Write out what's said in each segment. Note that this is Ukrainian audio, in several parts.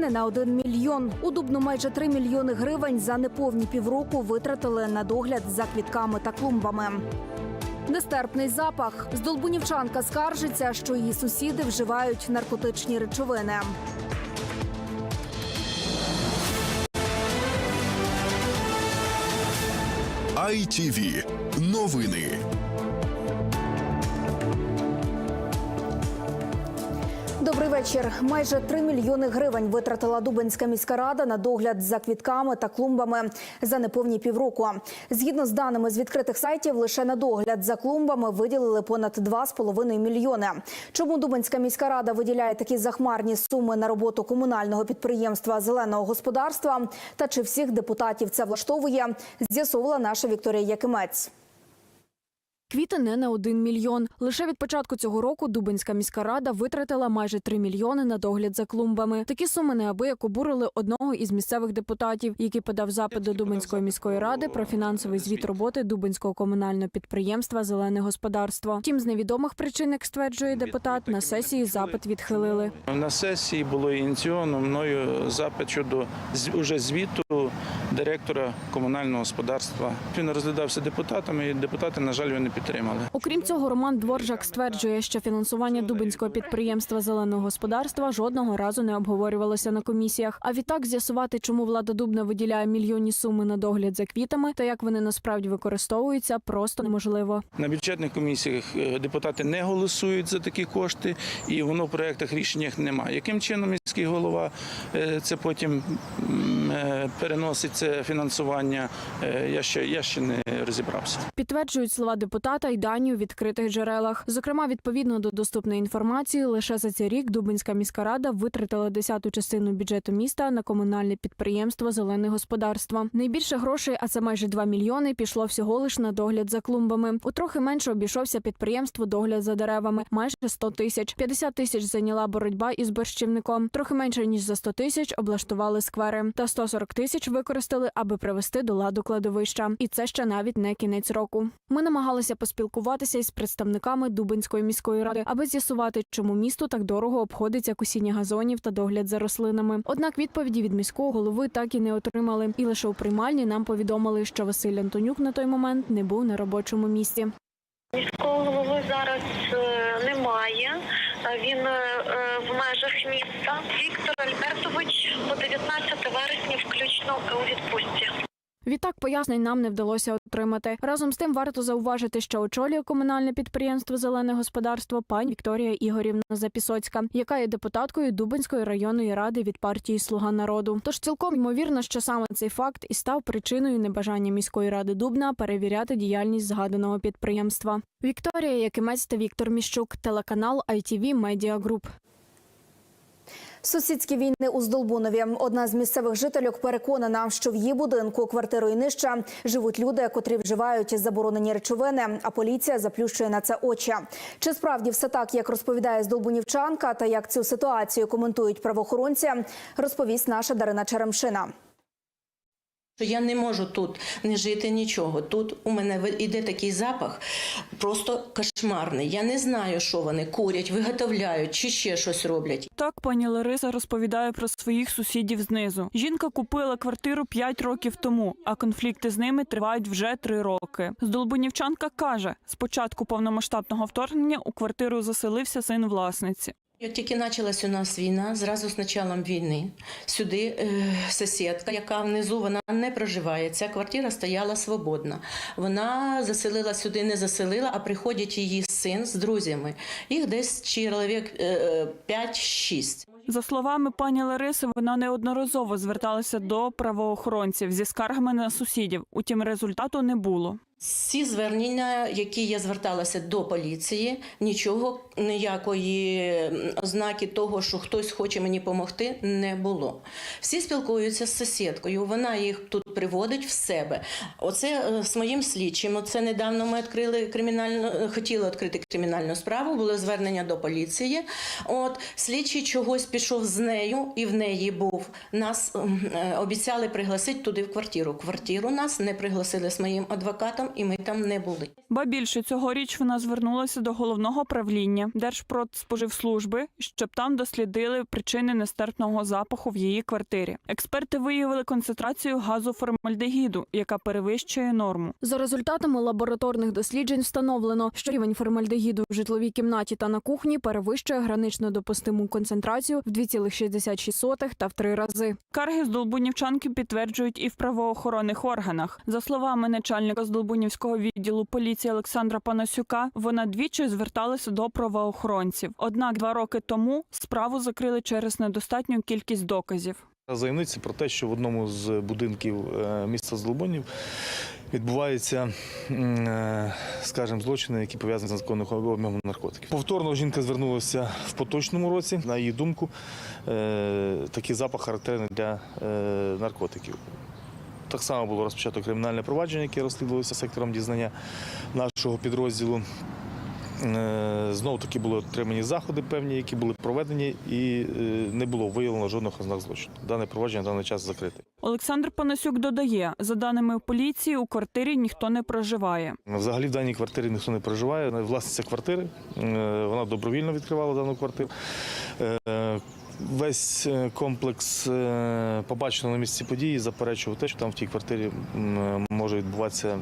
не на один мільйон. У Дубну майже 3 мільйони гривень за неповні півроку витратили на догляд за квітками та клумбами. Нестерпний запах. Здолбунівчанка скаржиться, що її сусіди вживають наркотичні речовини. ITV. Новини. Добрий вечір. Майже 3 мільйони гривень витратила Дубинська міська рада на догляд за квітками та клумбами за неповні півроку. Згідно з даними з відкритих сайтів, лише на догляд за клумбами виділили понад 2,5 мільйони. Чому Дубинська міська рада виділяє такі захмарні суми на роботу комунального підприємства зеленого господарства? Та чи всіх депутатів це влаштовує? З'ясовувала наша Вікторія Якимець. Квіти не на один мільйон. Лише від початку цього року Дубинська міська рада витратила майже 3 мільйони на догляд за клумбами. Такі суми неабияк обурили одного із місцевих депутатів, який подав запит до Дубинської міської ради про фінансовий звіт роботи Дубинського комунального підприємства Зелене господарство. Втім, з невідомих причин, як стверджує депутат, на сесії запит відхилили. На сесії було ініційовано мною запит щодо уже звіту директора комунального господарства. Він розглядався депутатами, і депутати, на жаль, його не підтримали. Окрім цього, Роман Дворжак стверджує, що фінансування Дубинського підприємства зеленого господарства жодного разу не обговорювалося на комісіях. А відтак з'ясувати, чому влада Дубна виділяє мільйонні суми на догляд за квітами та як вони насправді використовуються, просто неможливо. На бюджетних комісіях е, депутати не голосують за такі кошти, і воно в проєктах рішеннях немає. Яким чином міський голова е, це потім е, переносить це фінансування? е, Я ще я ще не розібрався. Підтверджують слова депутата й дані у відкритих джерелах. Зокрема, відповідно до доступної інформації, лише за цей рік Дубинська міська рада витратила десяту частину бюджету міста на комунальне підприємство Зелене господарство. Найбільше грошей, а це майже 2 мільйони, пішло всього лиш на догляд за клумбами. У трохи менше обійшовся підприємство догляд за деревами майже 100 тисяч. 50 тисяч зайняла боротьба із борщівником. Трохи менше ніж за 100 тисяч облаштували сквери. Та 140 тисяч використали, аби привести до ладу кладовища. І це ще навіть не кінець року. Ми намагалися поспілкуватися із представниками Дубинської міської ради, аби з'ясувати, чому місту так дорого обходиться косіння газонів та догляд за рослинами. Однак відповіді від міського голови так і не отримали. І лише у приймальні нам повідомили, що Василь Антонюк на той момент не був на робочому місці. Міського голови зараз е, немає. Е, Він е, е, в межах міста. Віктор Альбертович по 19 вересня включно у відпустці. Відтак пояснень нам не вдалося отримати. Разом з тим варто зауважити, що очолює комунальне підприємство Зелене господарство пані Вікторія Ігорівна Запісоцька, яка є депутаткою Дубинської районної ради від партії Слуга народу. Тож цілком ймовірно, що саме цей факт і став причиною небажання міської ради Дубна перевіряти діяльність згаданого підприємства. Вікторія Якимець та Віктор Міщук, телеканал ITV Media Group. Сусідські війни у Здолбунові. Одна з місцевих жительок переконана, що в її будинку квартирою нижче живуть люди, котрі вживають заборонені речовини. А поліція заплющує на це очі. Чи справді все так, як розповідає здолбунівчанка, та як цю ситуацію коментують правоохоронці, розповість наша Дарина Черемшина. Що я не можу тут не жити нічого. Тут у мене іде такий запах, просто кошмарний. Я не знаю, що вони курять, виготовляють чи ще щось роблять. Так пані Лариса розповідає про своїх сусідів знизу. Жінка купила квартиру 5 років тому, а конфлікти з ними тривають вже 3 роки. Здолбунівчанка каже, з початку повномасштабного вторгнення у квартиру заселився син власниці. Як тільки почалась у нас війна, зразу з початком війни сюди е, сусідка, яка внизу вона не проживає. Ця квартира стояла свободна. Вона заселила сюди, не заселила, а приходить її син з друзями. Їх десь чоловік е, 5-6. За словами пані Лариси, вона неодноразово зверталася до правоохоронців зі скаргами на сусідів. Утім, результату не було. Всі звернення, які я зверталася до поліції, нічого ніякої ознаки того, що хтось хоче мені допомогти, не було. Всі спілкуються з сусідкою. Вона їх тут приводить в себе. Оце е, з моїм слідчим. Оце недавно ми відкрили кримінальну, е, хотіли відкрити кримінальну справу. Було звернення до поліції. От слідчий чогось пішов з нею, і в неї був. Нас ем, е, обіцяли пригласити туди в квартиру. Квартиру нас не пригласили з моїм адвокатом, і ми там не були. Ба більше цьогоріч вона звернулася до головного правління Держпродспоживслужби, щоб там дослідили причини нестерпного запаху в її квартирі. Експерти виявили концентрацію газу формальдегіду, яка перевищує норму. За результатами лабораторних досліджень встановлено, що рівень формальдегіду в житловій кімнаті та на кухні перевищує гранично допустиму концентрацію в 2,66 та в три рази. Карги з Долбунівчанки підтверджують і в правоохоронних органах. За словами начальника Здолбунівського відділу поліції Олександра Панасюка, вона двічі зверталася до правоохоронців. Однак два роки тому справу закрили через недостатню кількість доказів. Заявниці про те, що в одному з будинків е, міста Злобонів відбуваються, е, скажімо, злочини, які пов'язані з незаконним обміном наркотиків. Повторно жінка звернулася в поточному році. На її думку, е, такий запах характерний для е, наркотиків. Так само було розпочато кримінальне провадження, яке розслідувалося сектором дізнання нашого підрозділу. Знову таки були отримані заходи певні, які були проведені, і е, не було виявлено жодних ознак злочину. Дане провадження на даний час закрите. Олександр Панасюк додає, за даними поліції, у квартирі ніхто не проживає. Взагалі в даній квартирі ніхто не проживає. Власниця квартири е, вона добровільно відкривала дану квартиру. Е, Весь е, комплекс е, побачено на місці події заперечував те, що там в тій квартирі може відбуватися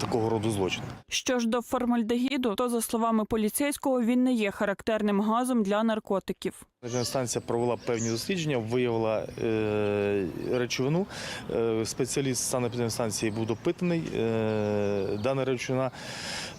такого роду злочин. Що ж до формальдегіду, то за словами поліцейського він не є характерним газом для наркотиків. Станція провела певні дослідження, виявила е, речовину. Е, спеціаліст санепідемстанції був допитаний. Е, дана речовина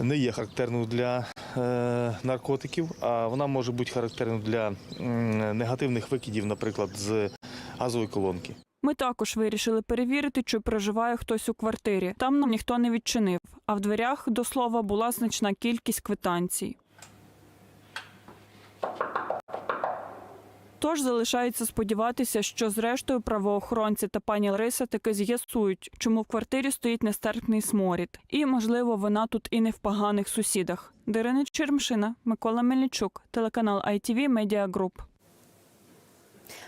не є характерною для наркотиків, а вона може бути характерною для негативних викидів, наприклад, з газової колонки. Ми також вирішили перевірити, чи проживає хтось у квартирі. Там нам ніхто не відчинив. А в дверях, до слова, була значна кількість квитанцій. Тож залишається сподіватися, що зрештою правоохоронці та пані Лариса таки з'ясують, чому в квартирі стоїть нестерпний сморід. І, можливо, вона тут і не в поганих сусідах. Дарина Чермшина, Микола Мельничук, телеканал ITV Media Group.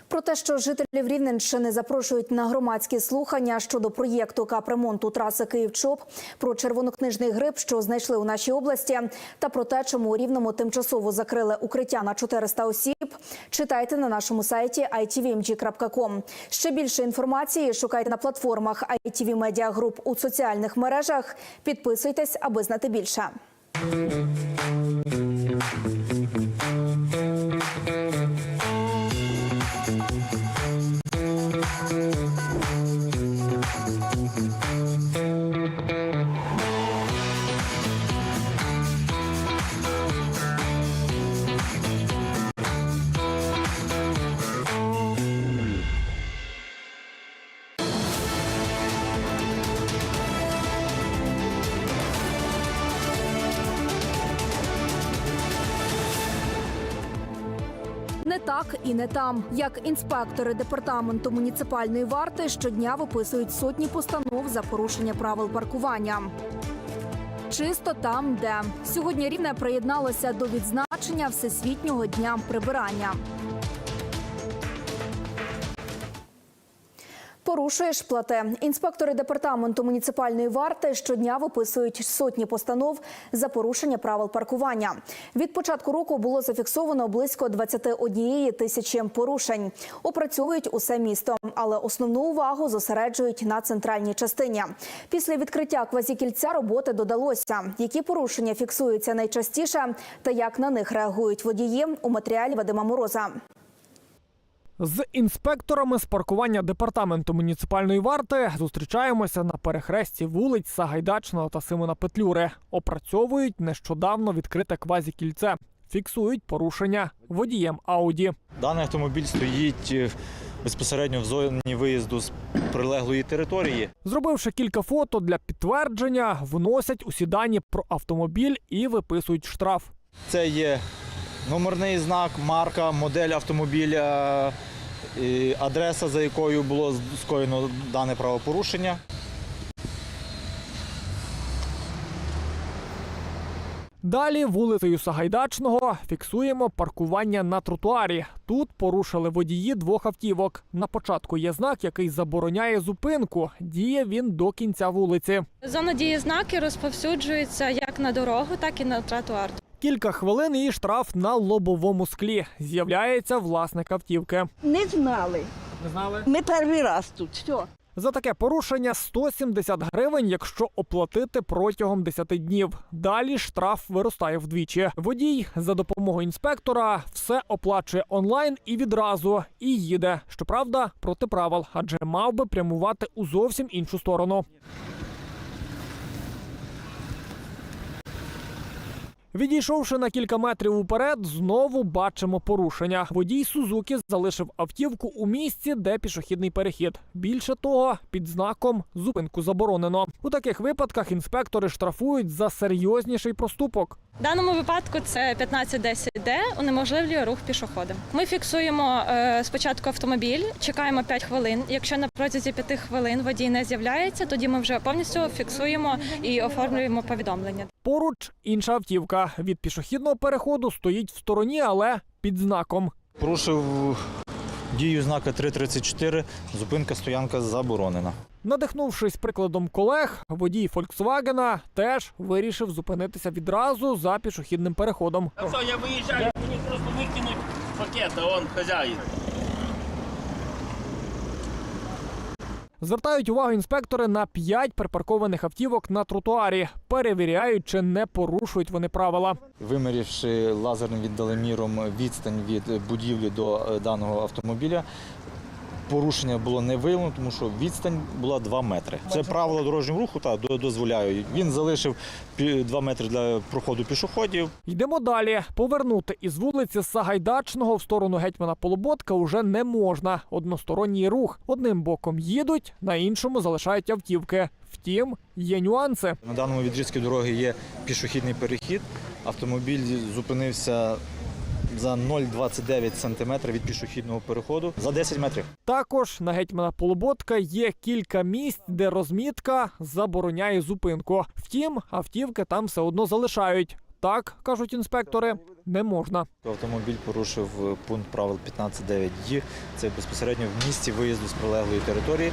Про те, що жителів Рівненщини запрошують на громадські слухання щодо проєкту капремонту траси Київ-Чоп, про червонокнижний гриб, що знайшли у нашій області, та про те, чому у Рівному тимчасово закрили укриття на 400 осіб, читайте на нашому сайті itvmg.com. Ще більше інформації шукайте на платформах ITV Media Group у соціальних мережах. Підписуйтесь, аби знати більше. І не там. Як інспектори департаменту муніципальної варти щодня виписують сотні постанов за порушення правил паркування. Чисто там, де сьогодні рівне приєдналося до відзначення Всесвітнього дня прибирання. Порушуєш плате. Інспектори департаменту муніципальної варти щодня виписують сотні постанов за порушення правил паркування. Від початку року було зафіксовано близько 21 тисячі порушень. Опрацьовують усе місто, але основну увагу зосереджують на центральній частині. Після відкриття квазікільця роботи додалося. Які порушення фіксуються найчастіше та як на них реагують водії у матеріалі Вадима Мороза. З інспекторами з паркування департаменту муніципальної варти зустрічаємося на перехресті вулиць Сагайдачного та Симона Петлюри. Опрацьовують нещодавно відкрите квазікільце. Фіксують порушення водієм Ауді. Даний автомобіль стоїть е, безпосередньо в зоні виїзду з прилеглої території. Зробивши кілька фото для підтвердження, вносять усі дані про автомобіль і виписують штраф. Це є номерний знак, марка, модель автомобіля, адреса, за якою було скоєно дане правопорушення. Далі вулицею Сагайдачного фіксуємо паркування на тротуарі. Тут порушили водії двох автівок. На початку є знак, який забороняє зупинку. Діє він до кінця вулиці. Зона дії знаки розповсюджується як на дорогу, так і на тротуар. Кілька хвилин і штраф на лобовому склі. З'являється власник автівки. Не знали. Не знали? Ми перший раз тут. Все. За таке порушення 170 гривень, якщо оплатити протягом 10 днів. Далі штраф виростає вдвічі. Водій за допомогою інспектора все оплачує онлайн і відразу і їде. Щоправда, проти правил, адже мав би прямувати у зовсім іншу сторону. Відійшовши на кілька метрів уперед, знову бачимо порушення. Водій Сузуки залишив автівку у місці, де пішохідний перехід. Більше того, під знаком зупинку заборонено. У таких випадках інспектори штрафують за серйозніший проступок. В даному випадку це 1510D унеможливлює рух пішохода. Ми фіксуємо е, спочатку автомобіль, чекаємо 5 хвилин. Якщо на протязі 5 хвилин водій не з'являється, тоді ми вже повністю фіксуємо і оформлюємо повідомлення. Поруч інша автівка від пішохідного переходу стоїть в стороні, але під знаком. Порушив дію знака 334, зупинка стоянка заборонена. Надихнувшись прикладом колег, водій Фольксвагена теж вирішив зупинитися відразу за пішохідним переходом. Все, я виїжджаю, мені просто викинуть пакет, а он хазяїн. Звертають увагу інспектори на п'ять припаркованих автівок на тротуарі, перевіряють, чи не порушують вони правила. Вимірявши лазерним віддалеміром відстань від будівлі до е, даного автомобіля, порушення було не виявлено, тому що відстань була 2 метри. Це правила дорожнього руху та до- дозволяють. Він залишив 2 метри для проходу пішоходів. Йдемо далі. Повернути із вулиці Сагайдачного в сторону гетьмана Полуботка уже не можна. Односторонній рух. Одним боком їдуть, на іншому залишають автівки. Втім, є нюанси. На даному відрізку дороги є пішохідний перехід. Автомобіль зупинився за 0,29 см від пішохідного переходу за 10 метрів. Також на гетьмана Полуботка є кілька місць, де розмітка забороняє зупинку. Втім, автівки там все одно залишають. Так кажуть інспектори, не можна. Автомобіль порушив пункт правил 15.9 Це безпосередньо в місці виїзду з прилеглої території.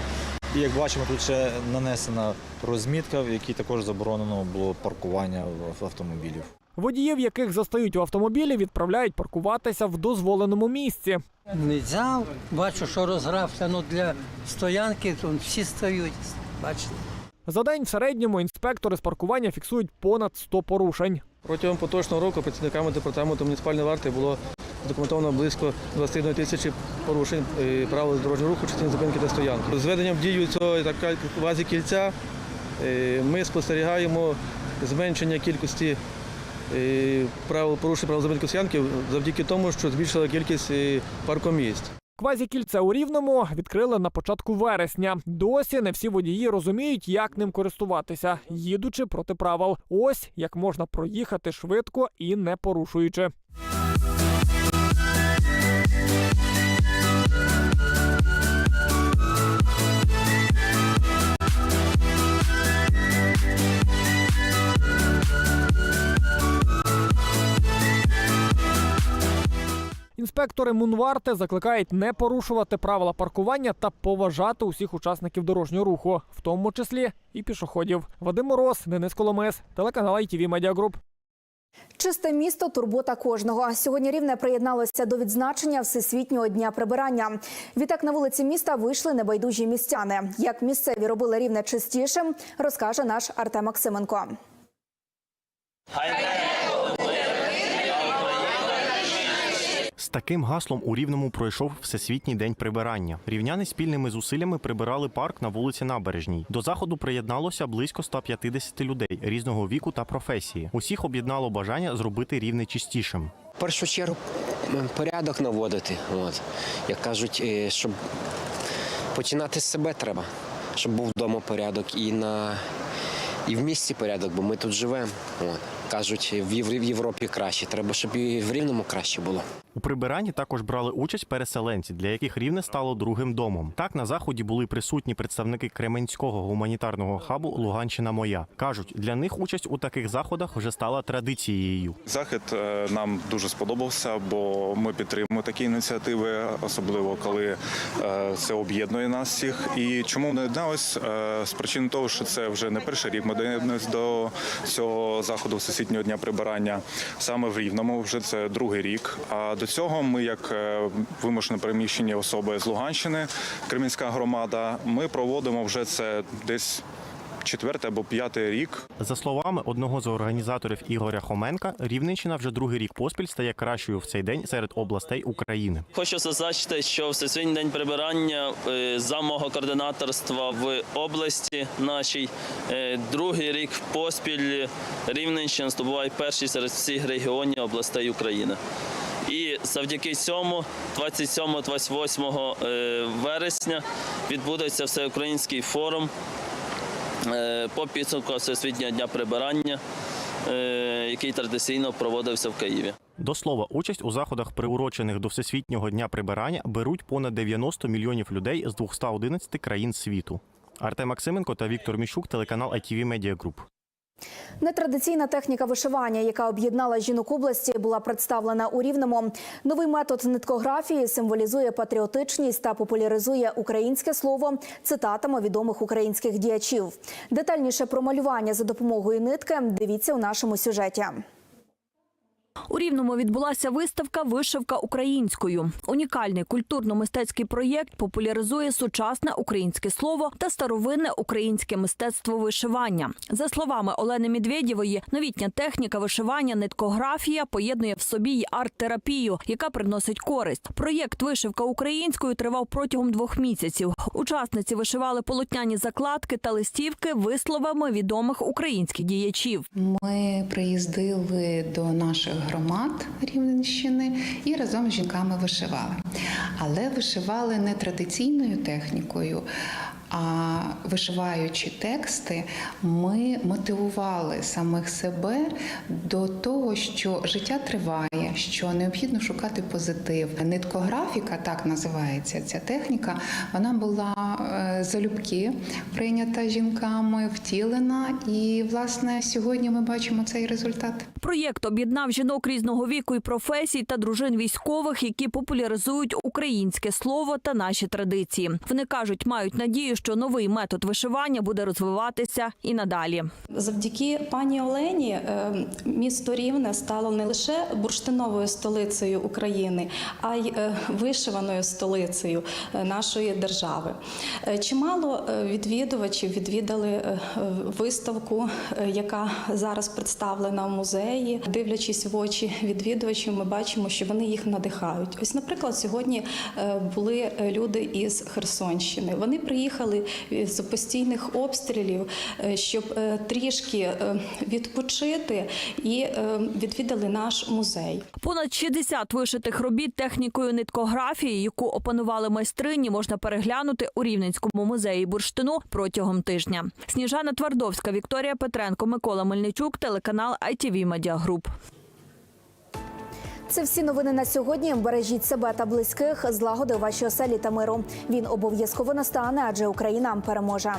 І як бачимо, тут ще нанесена розмітка, в якій також заборонено було паркування автомобілів. Водіїв, яких застають у автомобілі, відправляють паркуватися в дозволеному місці. Не взяв, бачу, що розгрався, ну для стоянки то всі стають. Бачите. За день в середньому інспектори з паркування фіксують понад 100 порушень. Протягом поточного року працівниками департаменту муніципальної варти було документовано близько 21 тисячі порушень е, правил дорожнього руху частини зупинки та стоянки. З введенням дію цього так квазі кільця е, ми спостерігаємо зменшення кількості правил порушення правил зупинки сянків завдяки тому, що збільшила кількість е, Квазі Квазікільце у Рівному відкрили на початку вересня. Досі не всі водії розуміють, як ним користуватися, їдучи проти правил. Ось як можна проїхати швидко і не порушуючи. Інспектори Мунварти закликають не порушувати правила паркування та поважати усіх учасників дорожнього руху, в тому числі і пішоходів. Вадим Мороз, Денис Коломис, телеканал ITV Media Group. Чисте місто турбота кожного. Сьогодні рівне приєдналося до відзначення Всесвітнього дня прибирання. Відтак на вулиці міста вийшли небайдужі містяни. Як місцеві робили рівне чистішим, розкаже наш Артем Максименко. З таким гаслом у Рівному пройшов Всесвітній день прибирання. Рівняни спільними зусиллями прибирали парк на вулиці Набережній. До заходу приєдналося близько 150 людей різного віку та професії. Усіх об'єднало бажання зробити рівне чистішим. В першу чергу порядок наводити. От. Як кажуть, е, щоб починати з себе треба, щоб був вдома порядок і на і в місті порядок, бо ми тут живемо. Кажуть, в Європі краще. Треба, щоб і в Рівному краще було. У прибиранні також брали участь переселенці, для яких рівне стало другим домом. Так на заході були присутні представники Кременського гуманітарного хабу Луганщина Моя. кажуть, для них участь у таких заходах вже стала традицією. Захід е, нам дуже сподобався, бо ми підтримуємо такі ініціативи, особливо коли е, це об'єднує нас всіх. І чому ми доєдналися? Е, З причин того, що це вже не перший рік. Ми доєдналися до цього заходу всесвітнього дня прибирання саме в Рівному. Вже це другий рік. А до цього ми, як е, вимушено переміщені особи з Луганщини, Кремінська громада, ми проводимо вже це десь четвертий або п'ятий рік. За словами одного з організаторів Ігоря Хоменка, Рівненщина вже другий рік поспіль стає кращою в цей день серед областей України. Хочу зазначити, що Всесвітній день прибирання е, за мого координаторства в області нашій е, другий рік поспіль Рівненщина здобуває перший серед всіх регіонів областей України. І завдяки цьому, 27-28 е, вересня, відбудеться всеукраїнський форум по підсумку Всесвітнього дня прибирання, е, який традиційно проводився в Києві. До слова, участь у заходах, приурочених до Всесвітнього дня прибирання, беруть понад 90 мільйонів людей з 211 країн світу. Артем Максименко та Віктор Міщук, телеканал ITV Media Group. Нетрадиційна техніка вишивання, яка об'єднала жінок області, була представлена у Рівному. Новий метод ниткографії символізує патріотичність та популяризує українське слово цитатами відомих українських діячів. Детальніше про малювання за допомогою нитки дивіться у нашому сюжеті. У Рівному відбулася виставка Вишивка українською. Унікальний культурно-мистецький проєкт популяризує сучасне українське слово та старовинне українське мистецтво вишивання. За словами Олени Медведєвої, новітня техніка вишивання ниткографія поєднує в собі й арт-терапію, яка приносить користь. Проєкт Вишивка українською тривав протягом двох місяців. Учасниці вишивали полотняні закладки та листівки висловами відомих українських діячів. Ми приїздили до наших громад Рівненщини і разом з жінками вишивали. Але вишивали не традиційною технікою. А вишиваючи тексти, ми мотивували самих себе до того, що життя триває, що необхідно шукати позитив. Ниткографіка, так називається ця техніка, вона була е, залюбки прийнята жінками, втілена. І, власне, сьогодні ми бачимо цей результат. Проєкт об'єднав жінок різного віку і професій та дружин військових, які популяризують українське слово та наші традиції. Вони кажуть, мають надію, що новий метод вишивання буде розвиватися і надалі. Завдяки пані Олені е, місто Рівне стало не лише бурштиновою столицею України, а й е, вишиваною столицею е, нашої держави. Чимало відвідувачів відвідали виставку, яка зараз представлена в музеї. Дивлячись в очі відвідувачів, ми бачимо, що вони їх надихають. Ось, наприклад, сьогодні були люди із Херсонщини. Вони приїхали з постійних обстрілів, е, щоб е, трішки е, відпочити і е, відвідали наш музей. Понад 60 вишитих робіт технікою ниткографії, яку опанували майстрині, можна переглянути у Рівненському музеї бурштину протягом тижня. Сніжана Твардовська, Вікторія Петренко, Микола Мельничук, телеканал ITV Media Group. Це всі новини на сьогодні. Бережіть себе та близьких, злагоди ваші оселі та миру. Він обов'язково настане, адже Україна переможе.